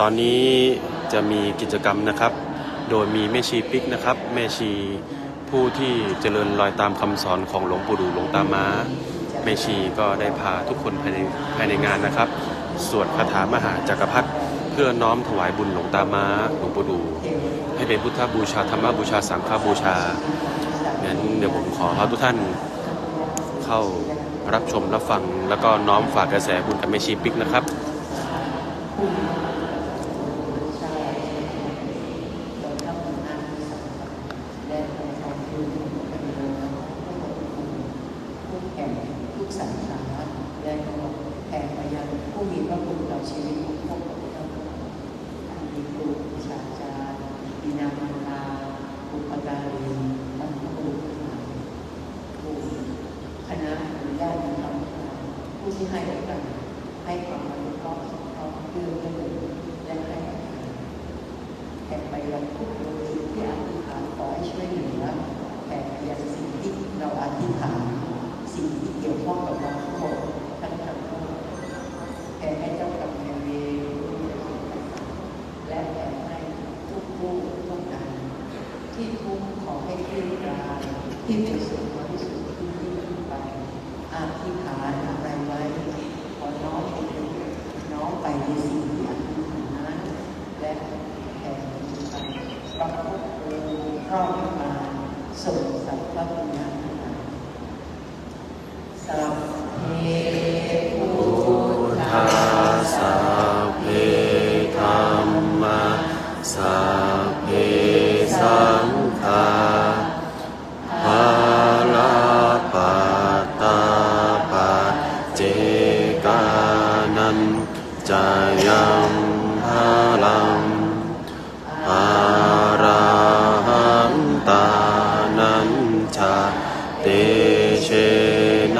ตอนนี้จะมีกิจกรรมนะครับ โดยมีแม่ชีปิกนะครับ แม่ชีผู้ที่เจริญรอยตามคำสอนของหลวงปู่ดูหลวงตาม้าแม่ชีก็ได้พาทุกคนภายในภายในงานนะครับ สวดคาถามหาจักรพรรดิเพื่อน้อมถวายบุญหลวงตาม้าหลวงปู่ดู ให้เป็นพุทธบูชาธรรมบูชาสังฆบูชางั้นเดี๋ยวผมขอพาทุกท่านเข้ารับชมรับฟังแล้วก็น้อมฝากกระแสบุญกับแม่ชีปิกนะครับ ทุกแห่งทุกสาขาและก็แผ่ไปยังผู้มีพระคุณต่อชีวิตของพวกเราทั้งหมดท่านมีครูศาสตราจารย์มีนางมารดาบุปการีบรรพบุรุษทั้งหลายผู้คณะอนุญาตทำผู้ ที่ให้โอกาสให้ความอนุเคราะห์สงเคราะห์เพื่อเพื่อนและให้อภัยแผ่ไปยังทุกดวงจิตที่อธิษฐานขอให้ช่วยเหลือแผ่ไปยังสิ่งที่เราอธิษฐานสิ่งที่เกี่ยวข้องกับเราทั้งหมดทั้งทั้งโลกแผ่ให้เจ้ากรรมนายเวรและแผ่ให้ทุกผู้ทุกนายที่ทุกข์ขอให้คลี่คลายที่เป็นสุขน้อยที่สุดที่ยิ่งไปอธิอะไรไว้ขอน้อมไปถึงน้อมไปในสิ่งที่อธิษฐานนั้น และแผ่ไปประพุทธอง ค์ครอบมาส่งสัพพะปุญญาทั้งหลาย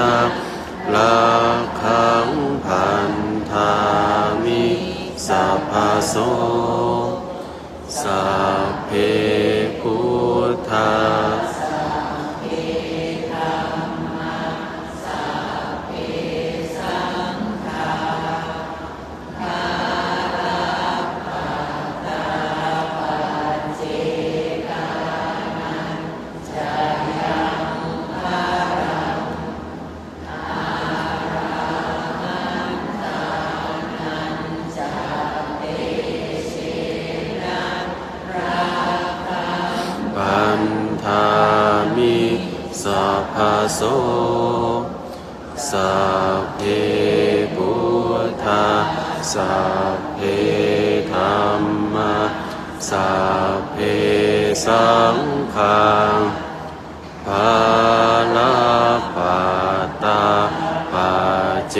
นะลักขังพันธามิสัพพโสสา โสสัพเพปุทาสัพเพธรรมาสัพเพสังฆาภาลาปตาปเจ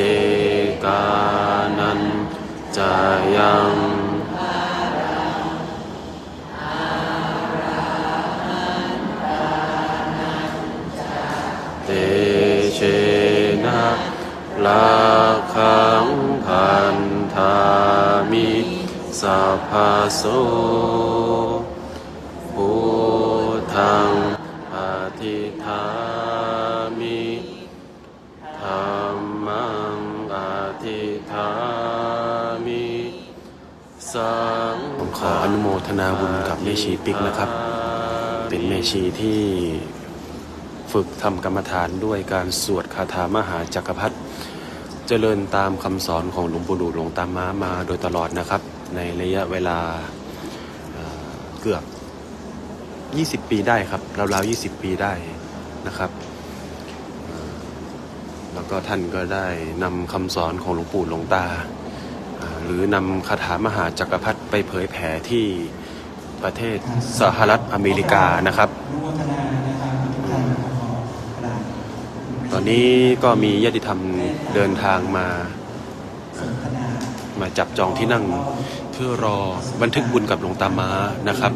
เชนะลาคังพันธามิสัพพโสพุทังอธิษฐามิธรรมังอธิษฐามิสังผมขออนุโมทนาบุญกับแม่ชีปิกนะครับ เป็นแม่ชีที่ ฝึกทำกรรมฐานด้วยการสวดคาถามหาจักรพรรดิเจริญตามคำสอนของหลวงปู่ดูหลวงตาม้ามาโดยตลอดนะครับ ในระยะเวลาเอ่อเกือบ 20 ปีได้ครับราวๆ20 ปีได้นะครับแล้วก็ท่านก็ได้นำคำสอนของหลวงปู่หลวงตา หรือนำคาถามหาจักรพรรดิไปเผยแผ่ที่ประเทศสหรัฐอเมริกานะครับทุกท่านขอกราบ ตอนนี้ก็มีญาติธรรมเดินทางมา มาจับจองที่นั่งเพื่อรอบันทึกบุญกับหลวงตามานะครับ